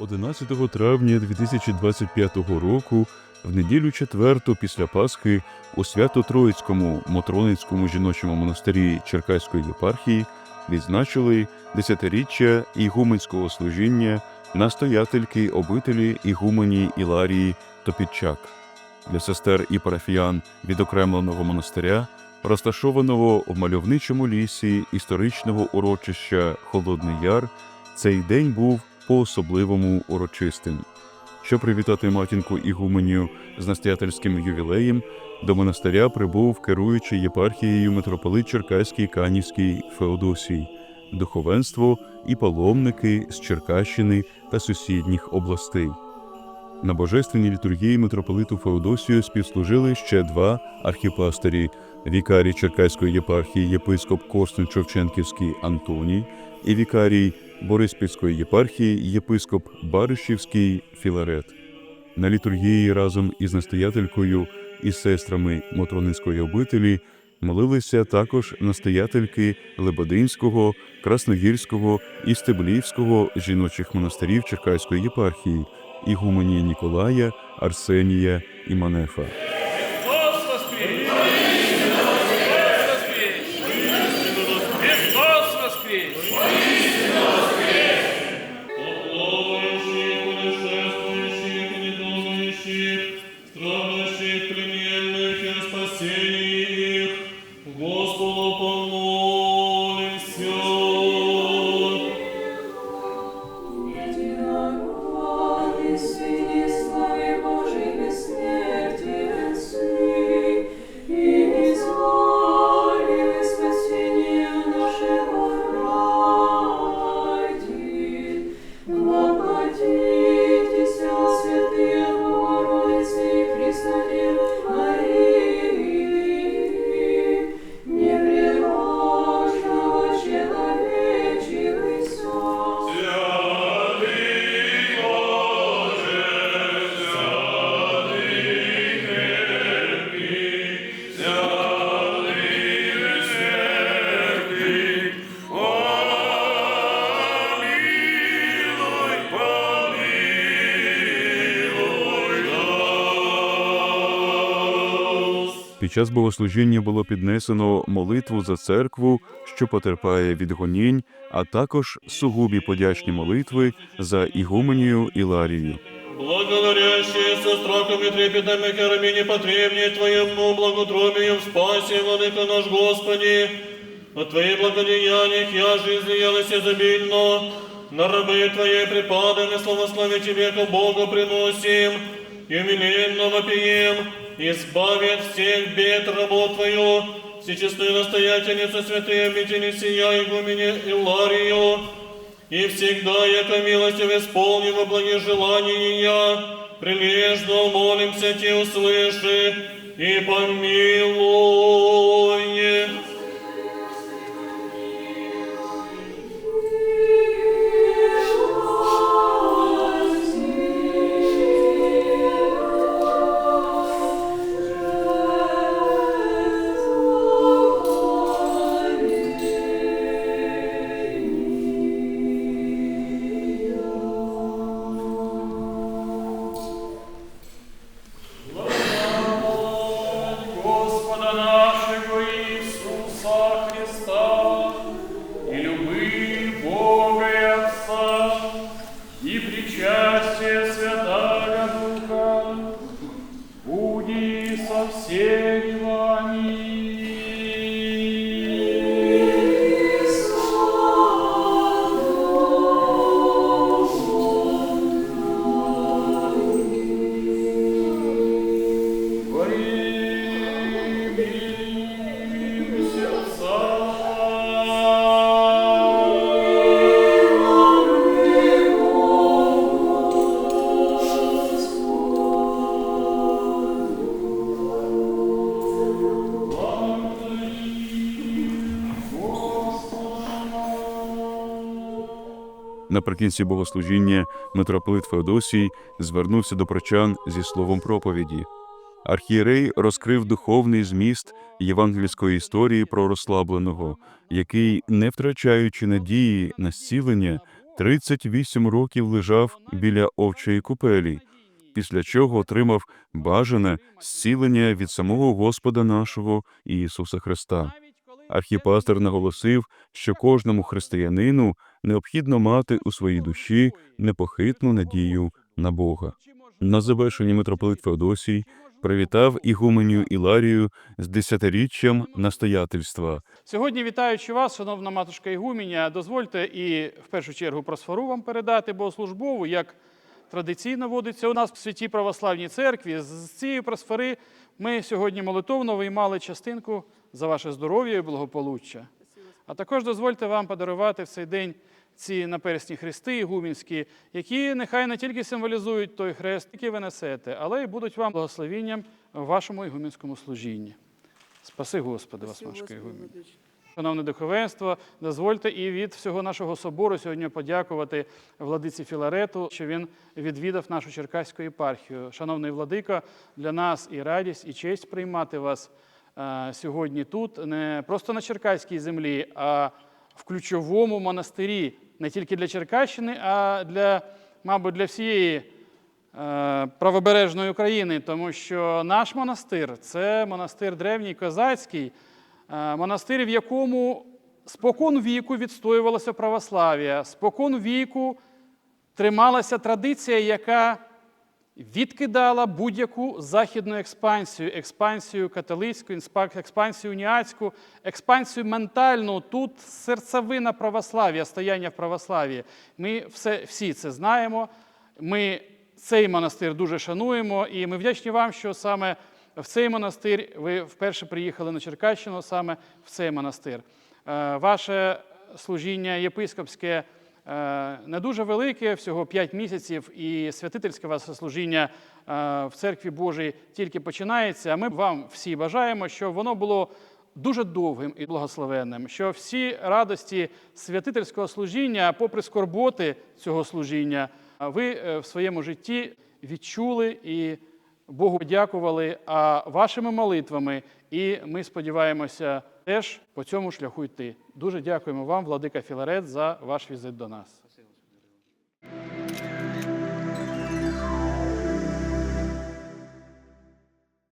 11 травня 2025 року, в неділю четверту після Пасхи, у Свято-Троїцькому Мотроницькому жіночому монастирі Черкаської єпархії відзначили десятиріччя ігуменського служіння настоятельки обителі Ігумені Іларії Топідчак. Для сестер і парафіян відокремленого монастиря, розташованого в мальовничому лісі історичного урочища Холодний Яр, цей день був по-особливому урочистим. Щоб привітати матінку Ігуменію з настоятельським ювілеєм, до монастиря прибув керуючий єпархією митрополит Черкаський Канівський Феодосій, духовенство і паломники з Черкащини та сусідніх областей. На божественній літургії митрополиту Феодосію співслужили ще два архіпастирі вікарій Черкаської єпархії єпископ Корсун Човченківський Антоній і вікарій Бориспільської єпархії єпископ Баришівський Філарет. На літургії разом із настоятелькою і сестрами Мотроницької обителі молилися також настоятельки Лебединського, Красногірського і Стеблівського жіночих монастирів Черкаської єпархії Ігуменія Ніколая, Арсенія і Манефа. Під час богослужіння було піднесено молитву за церкву, що потерпає від гонінь, а також сугубі подячні молитви за Ігуменію Іларію. Благодарящие со страхом и трепетом и херовине потребнее Твоему благоутробию в спасе, Владыка наш Господи. От Твоих благодеяниях я жизнь елась изобильно, на рабы Твоей припаданы, славослови Тебе, ко Богу приносим, и умиленно вопием, избави от всех бед работ Твою, всечестную настоятельницу святые обители сия, игумене Иларию, и всегда, яко милостью исполни во благих желания, прилежно молимся Те, услыши и помилуй. Наприкінці богослужіння митрополит Феодосій звернувся до прочан зі словом проповіді. Архієрей розкрив духовний зміст євангельської історії про розслабленого, який, не втрачаючи надії на зцілення 38 років лежав біля овчої купелі, після чого отримав бажане зцілення від самого Господа нашого Ісуса Христа. Архіпастер наголосив, що кожному християнину необхідно мати у своїй душі непохитну надію на Бога. На завершенні митрополит Феодосій привітав ігуменю Іларію з десятиріччям настоятельства. Сьогодні, вітаючи вас, шановна матушка Ігуміння, дозвольте і в першу чергу просфору вам передати богослужбову, як традиційно водиться у нас в святій православній церкві. З цієї просфори ми сьогодні молитовно виймали частинку за ваше здоров'я і благополуччя. А також дозвольте вам подарувати в цей день ці наперсні хрести ігумінські, які нехай не тільки символізують той хрест, який ви несете, але й будуть вам благословінням в вашому ігумінському служінні. Спаси Господи вас, матушка Ігуміння. Шановне духовенство, дозвольте і від всього нашого собору сьогодні подякувати владиці Філарету, що він відвідав нашу Черкаську єпархію. Шановний владико, для нас і радість, і честь приймати вас сьогодні тут, не просто на Черкаській землі, а в ключовому монастирі не тільки для Черкащини, а для, мабуть, для всієї е, правобережної України, тому що наш монастир це монастир древній козацький, е, монастир, в якому спокон віку відстоювалося православ'я, спокон віку трималася традиція, яка відкидала будь-яку західну експансію, експансію католицьку, експансію уніатську, експансію ментальну. Тут серцевина православ'я, стояння в православ'ї. Ми все, всі це знаємо. Ми цей монастир дуже шануємо, і ми вдячні вам, що саме в цей монастир ви вперше приїхали на Черкащину, саме в цей монастир. Е, Ваше служіння єпископське не дуже велике, всього 5 місяців, і святительське ваше служіння е, в церкві Божій тільки починається. А ми вам всі бажаємо, щоб воно було дуже довгим і благословенним, що всі радості святительського служіння, попри скорботи цього служіння, ви е, в своєму житті відчули і Богу дякували, а вашими молитвами, і ми сподіваємося теж по цьому шляху йти. Дуже дякуємо вам, владика Філарет, за ваш візит до нас.